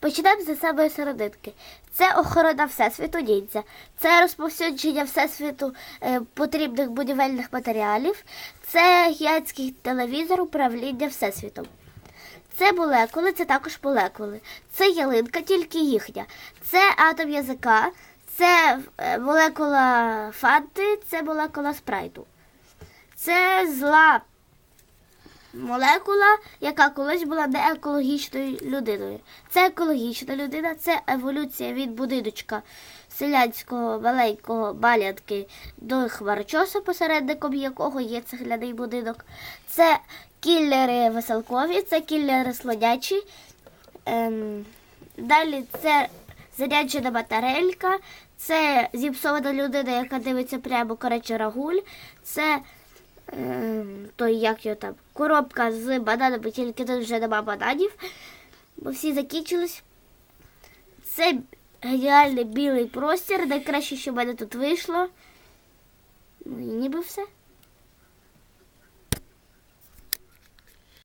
Починаємо за самої серединки. Це охорона Всесвіту ніндзя. Це розповсюдження Всесвіту е, потрібних будівельних матеріалів. Це гігантський телевізор управління Всесвітом. Це молекули, це також молекули. Це ялинка, тільки їхня. Це атом язика, це е, молекула фанти, це молекула спрайту. Це зла молекула, яка колись була не екологічною людиною. Це екологічна людина, це еволюція від будиночка селянського маленького балянки до хмарочоса, посередником якого є цегляний будинок. Це кіллери веселкові, це кіллери слонячі. Ем, далі це заряджена батарейка, це зіпсована людина, яка дивиться прямо коротше рагуль. Це той, як його там, коробка з бананами, тільки тут вже нема бананів, бо всі закінчились. Це геніальний білий простір, найкраще, що в мене тут вийшло. Ну і ніби все.